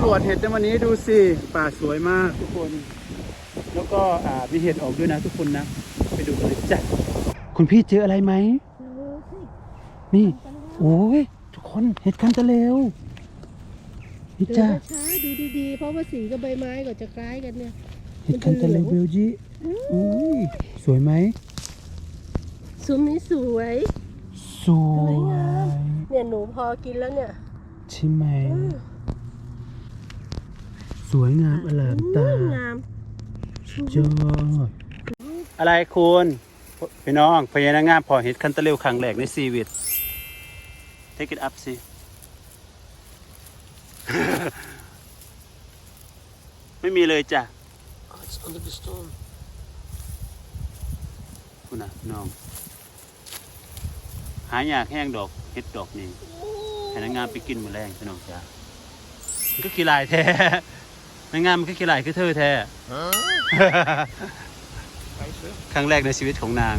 ำรวจเห็ดในวันนี้ดูสิป่าสวยมากทุกคน แล้วก็อ่ามีเห็ดออกด้วยนะทุกคนนะ ไปดูกันเลยจ้ะคุณพี่เจออะไรไหมนี่ โอ้ยทุกคนเห็ดกันตะเลวนี่เดินจ้ะช้าๆดูดีๆ เพราะว่าสีกับใบไม้ก็จะคล้ายกันเนี่ยเห็ดกันตะเลวเบลจิอุ้ยสวยไหมซุ้มนี้สวย สวยงามเนี่ยหนูพอกินแล้วเนี่ย ใช่ไหม สวยงามอลามตา งามยอด อะไรคุณพี่น้องพญานางงามพอเห็ดคันตะเร็วครั้งแรกในชีวิต take it up สิ ไม่มีเลยจ้ะ Oh, it's under the stone คุณนะน้อง หายากแห้งดอกเห็ดดอกนี่ให้นางงามไปกินมือแรงพี่น้องจ้ะมันก็ขี้ลายแท้ นางงามมันก็ขี้ลายคือเธอแท้ ครั้งแรกในชีวิตของนาง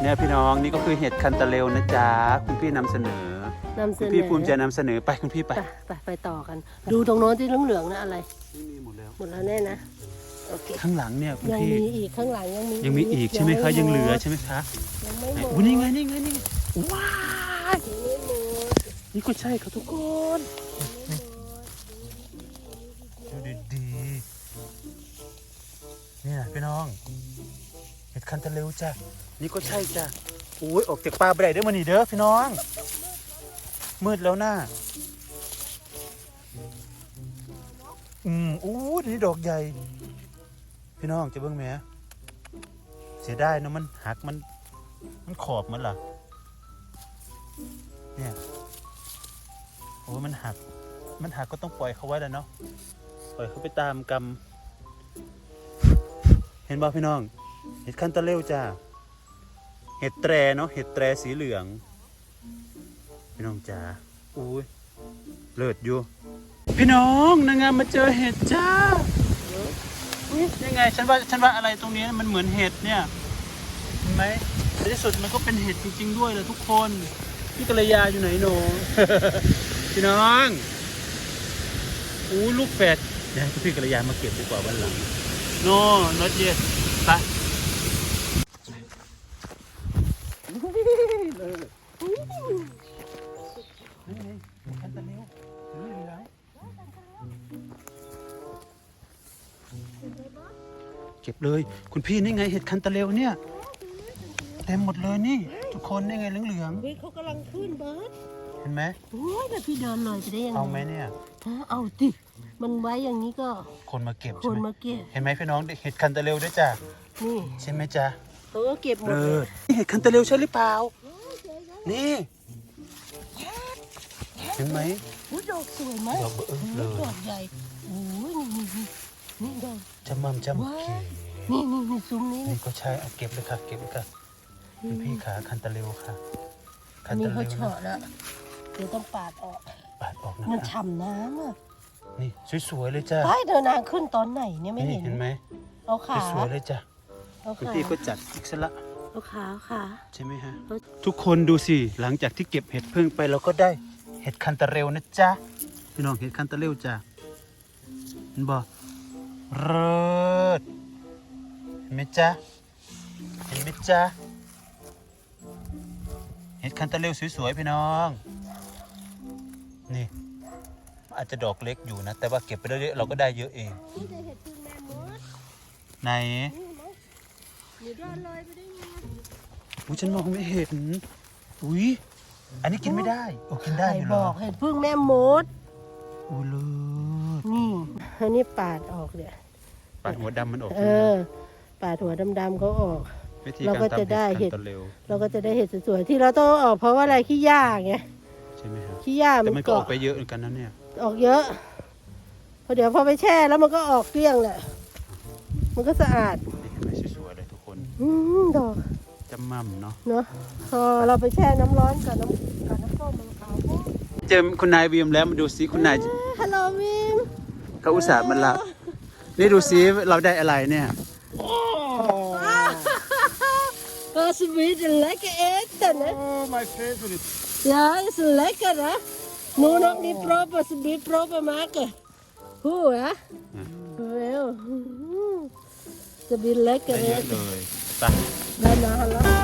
เนี่ยพี่น้องนี่ก็คือเห็ดคันตะเลวนะจ๊ะ คุณพี่นำเสนอ นำเสคุณนอพี่ภูมิใจนำเสนอไปคุณพี่ไปไปไปไปต่อกัน ดูตรงโน้นที่เหลืองๆนะอะไรไม่มีหมดแล้ว หมดแล้วแน่นะ โอเคข้างหลังเนี่ยคุณยังพี่มีอีกข้างหลังยังมียังมีอีกใช่ไหมคะยังเหลือใช่ไหมคะยังไม่หมดโอ้นี่ไงนี่ไงนี่ไงว้ายยังไม่หมดนี่ก็ใช่ครับทุกคนดูดีๆเนี่ยพี่น้องเห็ดคันตะเลวจ้ะนี่ก็ใช่จ้ะโอ้ยออกจากป่าไปได้เด้อมานี่เด้อพี่น้อง มืดแล้วน่าอืมอู้นี่ดอกใหญ่ พี่น้องจะเบิ่งไหมเสียดายเนอะมันหักมัน มันขอบมันล่ะเนี่ยโอ้ยมันหัก มันหักก็ต้องปล่อยเขาไว้แล้วเนาะปล่อยเขาไปตามกรรมเห็นบ่พี่น้อง เห็ดคันตะเร็วจ้าเห็ดแตรเนาะเห็ดแตรสีเหลือง พี่น้องจ๋าอุ้ยเลิศอยู่ พี่น้องนางงามมาเจอเห็ดจ้า อุ๊ยยังไงฉันว่าฉันว่าอะไรตรงนี้มันเหมือนเห็ดเนี่ยเห็นไหมในที่สุดมันก็เป็นเห็ดจริง ๆ ด้วยเลยทุกคนพี่กัลยาอยู่ไหนหนูพี่น้องอู้ลูกแฝดเดี๋ยวให้พี่กัลยามาเก็บดีกว่าวันหลัง no not yet ไป ก็บเลย คุณพี่นี่ไงเห็ดคันตะเลวเนี่ยเต็มหมดเลยนี่ ทุกคนนี่ไงเหลืองเฮ้ยเขากำลังขึ้นเบิร์ดๆเห็นไหมโอ้ยแบบพี่เดินเลยไปได้ยังไงเอาไหมเนี่ย ฮะเอาดิมันไว้อย่างนี้ก็คนมาเก็บคใช่นไหมมาเก็บเห็นไหมพี่น้องเห็ดคันตะเร็วด้วยจ้ะนี่ใช่ไหมจ๊ะเขาก็เก็บหมดเลิเลยศนี่เห็ดคันตะเร็วใช่หรือเปล่า นี่เห็นไหม อุ๊ยดอกสวยไหมดอกเออโอ้เลย ดอกใหญ่โอ้ยนี่นี่นี่นี่ดอก จำมั่มจำว้าเขีนี่นี่นี่ซุ้มนี้นี่ก็ใช่เอาเก็บเลยค่ะ เก็บเลยค่ะคุณพี่ขาคันตะเร็วค่ะ คัอันนนี้ตะเขาเร็วเฉาะนะแล้วเดี๋ยวต้องปาดออก ปาดออกนะมันคะฉ่ำน้ำอะนี่สวยๆเลยจ้ะไปเดินทางขึ้นตอนไหนเนี่ยไม่นี่เห็น เห็นไหมเอาขาสวยๆเลยจ้ะเอาคุณขาพี่ก็จัดอีกสละเอาขาเอาขา ใช่ไหมฮะ เออทุกคนดูสิ หลังจากที่เก็บเห็ดพึ่งไปเราก็ได้เห็ดคันตะเร็วนะจ๊ะ พี่น้องเห็ดคันตะเร็วจ้ะเห็นบ่ เริศเห็นไหมจ๊ะ เห็นไหมจ๊ะ เห็ดคันตะเร็วสวยๆพี่น้อง นี่ อาจจะดอกเล็กอยู่นะ แต่ว่าเก็บไปเรื่อยๆเราก็ได้เยอะเอง นี่ได้เห็ดพึ่งแม่มดไหนนี่เห็นไหมหนูเดินเลยไปได้ไงอุ้ยฉันมองไม่เห็น อุ้ยอันนี้กินไม่ได้ โอ้กินได้อยู่เหรบออกเห็ดพึ่งแม่มดอุ้ยเลิศ นี่อันนี้ปาดออกเนี่ยปาดหัวดำมันออกเออ ปาดหัวดำๆเขาออก วิธีเราการก็ทำจะได้เห็เห็ดดคันตะเร็วเราก็จะได้เห็ดสวยๆที่เราต้องเอาออกเพราะว่าอะไรขี้หญ้าไงใช่ไหมครับขี้หญ้าแต่มันมันก็ออเกาะกไปเยอะเหมือนกันนะเนี่ย ออกเยอะพอเดี๋ยวพอไปแช่แล้วมันก็ออกเกลี้ยงแหละมันก็สะอาดนี่เห็นไหมสวยๆเลยทุกคนอืมดอกจำมั่มเนาะเนาะพอเราไปแช่น้ำร้อนกับน้ำกับน้ำส้มมันขาวโอ้เจอคุณนายวีมแล้วมาดูสิคุณนายฮัลโหลวิ มเขาอุตส่าห์มารับนี่ดูซิเราได้อะไรเนี่ย Vad så blir det lekker eten, hè? Oh, my favorite. Ja, is lekker, hè? Nu nog niet proppen, ze blir proppen maken. Hoe, hè? Wel. Ze blir lekker ได้เยอะ eten. เลยไป Daarna, hallo.